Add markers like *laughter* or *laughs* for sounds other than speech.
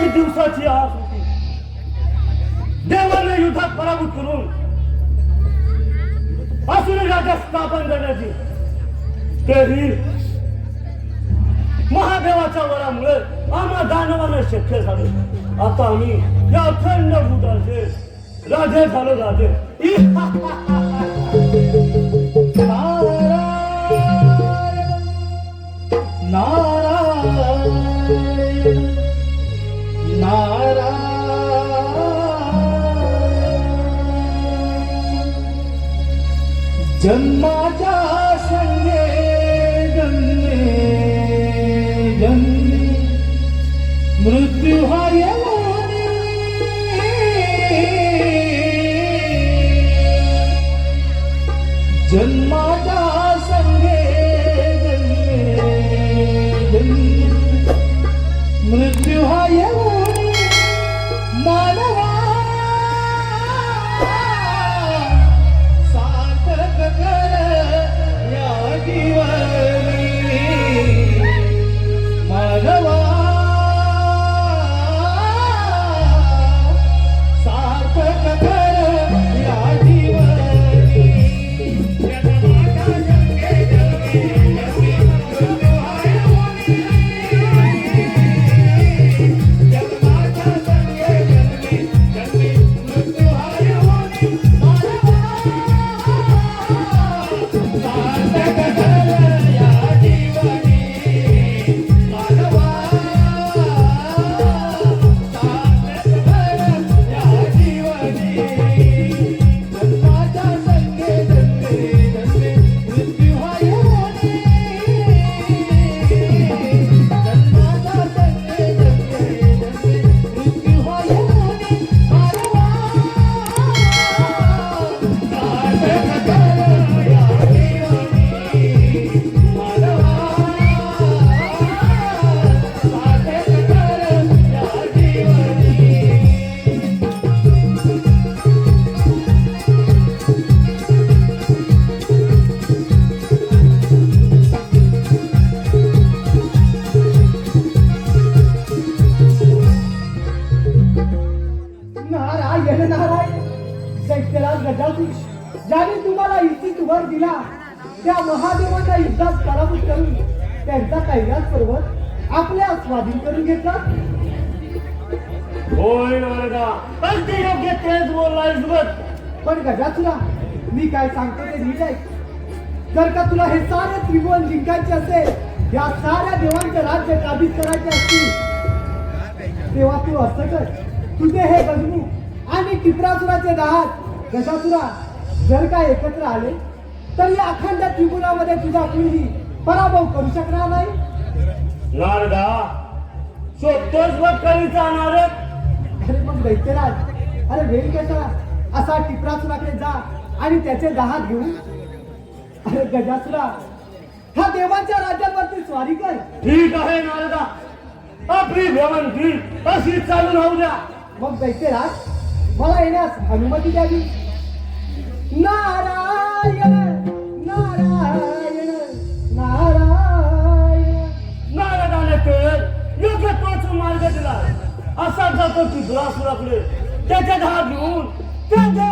कशी दिवसाची आस होती. देवाने युद्धात पराभूत करून असून राजा स्थापन करण्याची तरी महादेवाच्या वरामुळे आम्हा दानवानं शक्य झालं. आता आम्ही या अखंड भूताचे राजे झालो राजे. *laughs* जन्माच्या संगे जन्मे जन्मे मृत्यू हा येऊनी. गजाधीश ज्याने तुम्हाला इच्छित वर दिला त्या महादेवाच्या युद्धात पराभूत करून त्यांचा कैलास पर्वत आपल्या स्वाधीन करून घेतला. होय नारदा अगदी योग्य तेच पण गजासुरा मी काय सांगतो ते नीट आहे जर का तुला हे सारे त्रिभुवन जिंकायचे असेल या साऱ्या देवांचे राज्य काबीज करायचे असतील तेव्हा तू असं कर. तुझे हे गजमू आणि टिपरासुराचे दहात गजासुरा जर का एकत्र आले तर या अखंड त्रिभुवनामध्ये तुझा कुणीही पराभव करू शकणार नाही. नारदा शोधतोच बघ कवीचा नारद अरे मग दैत्यराज अरे वेळ कसा? असा टिपरासुराकडे जा आणि त्याचे दहात घेऊन. अरे गजासुरा हा देवांच्या राज्यावरती स्वारी कर. ठीक आहे नारदा. आपली भ्रमंती अशी चालू राहू द्या. मग दैत्यराज मला येण्यास अनुमती द्यावी नारायण नारायण नारायण. नारदाने तर योग्य तोच मार्ग दिला. असा जातो की दुरासुराकडे त्याच्या धार घेऊन त्याच्या